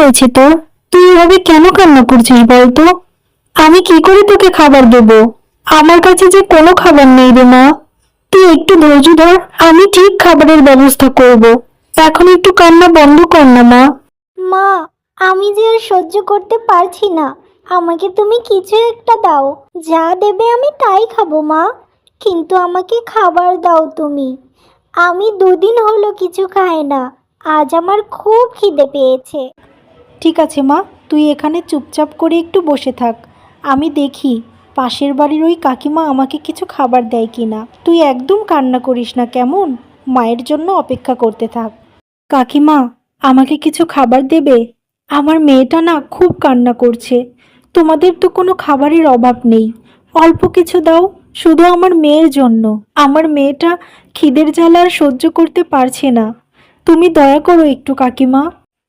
হয়েছে তোর তুই এভাবে কেন কান্না করছিস বলতো? আমি কি করে তোকে খাবার দেব? আমার কাছে যে কোনো খাবার নেই রে মা। তুই একটু ধৈর্য ধর, আমি ঠিক খাবারের ব্যবস্থা করব। এখন একটু কান্না বন্ধ কর না মা। মা, আমি যে আর সহ্য করতে পারছি না। আমাকে তুমি কিছু একটা দাও। যা দেবে আমি তাই খাব মা। কিন্তু আমাকে খাবার দাও তুমি। আমি দুদিন হলো কিছু খাই না। আজ আমার খুব খিদে পেয়েছে। ঠিক আছে, মা। তুই এখানে চুপচাপ করে একটু বসে থাক। আমি দেখি পাশের বাড়ির ওই কাকিমা আমাকে কিছু খাবার দেয় কি না তুই একদম কান্না করিস না, কেমন? মায়ের জন্য অপেক্ষা করতে থাক। কাকিমা, আমাকে কিছু খাবার দেবে? আমার মেয়েটা না খুব কান্না করছে। তোমাদের তো কোনো খাবারের অভাব নেই। অল্প কিছু দাও, শুধু আমার মেয়ের জন্য। আমার মেয়েটা খিদের জ্বালা আর সহ্য করতে পারছে না। তুমি দয়া করো একটু, কাকিমা।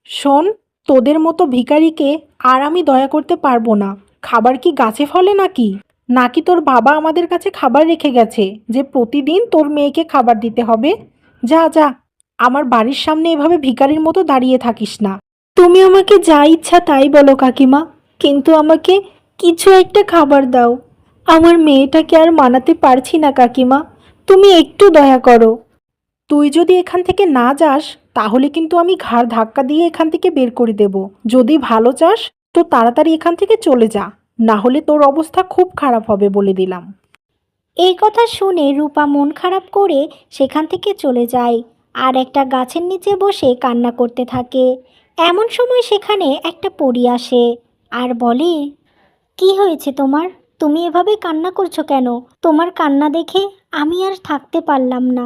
শোন তোদের মতো ভিখারিকে আর আমি দয়া করতে পারব না। খাবার কি গাছে ফলে নাকি? নাকি তোর বাবা আমাদের কাছে খাবার রেখে গেছে, যে প্রতিদিন তোর মেয়েকে খাবার দিতে হবে? যা যা, আমার বাড়ির সামনে এভাবে ভিখারির মতো দাঁড়িয়ে থাকিস না। তুমি আমাকে যা ইচ্ছা তাই বলো, কাকিমা, কিন্তু আমাকে কিছু একটা খাবার দাও। আমার মেয়েটাকে আর মানাতে পারছি না, কাকিমা, তুমি একটু দয়া করো। তুই যদি এখান থেকে না যাস তাহলে কিন্তু আমি ঘাড় ধাক্কা দিয়ে এখান থেকে বের করে দেব। যদি ভালো চাস, তো তাড়াতাড়ি এখান থেকে চলে যা। না হলে তোর অবস্থা খুব খারাপ হবে বলে দিলাম। এই কথা শুনে রূপা মন খারাপ করে সেখান থেকে চলে যায় আর একটা গাছের নিচে বসে কান্না করতে থাকে। এমন সময় সেখানে একটা পরী আসে আর বলে, কি হয়েছে তোমার? তুমি এভাবে কান্না করছ কেন? তোমার কান্না দেখে আমি আর থাকতে পারলাম না।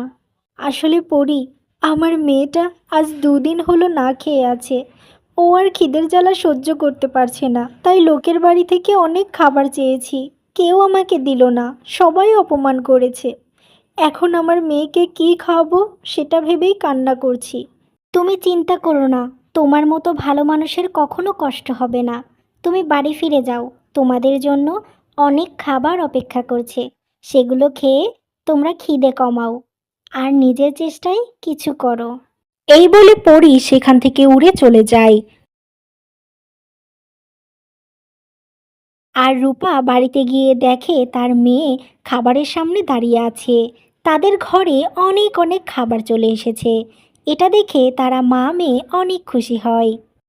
আসলে পড়ি আমার মেয়েটা আজ দুদিন হলো না খেয়ে আছে। ও আর খিদের জ্বালা সহ্য করতে পারছে না। তাই লোকের বাড়ি থেকে অনেক খাবার চেয়েছি। কেউ আমাকে দিল না। সবাই অপমান করেছে। এখন আমার মেয়েকে কি খাওয়াবো সেটা ভেবেই কান্না করছি। তুমি চিন্তা করো না। তোমার মতো ভালো মানুষের কখনো কষ্ট হবে না। তুমি বাড়ি ফিরে যাও। তোমাদের জন্য অনেক খাবার অপেক্ষা করছে। সেগুলো খেয়ে তোমরা খিদে কমাও। আর নিজের চেষ্টায় কিছু করো। এই বলে পড়ি সেখান থেকে উড়ে চলে যায়। আর রূপা বাড়িতে গিয়ে দেখে তার মেয়ে খাবারের সামনে দাঁড়িয়ে আছে। তাদের ঘরে অনেক অনেক খাবার চলে এসেছে। এটা দেখে তারা মা মেয়ে অনেক খুশি হয়।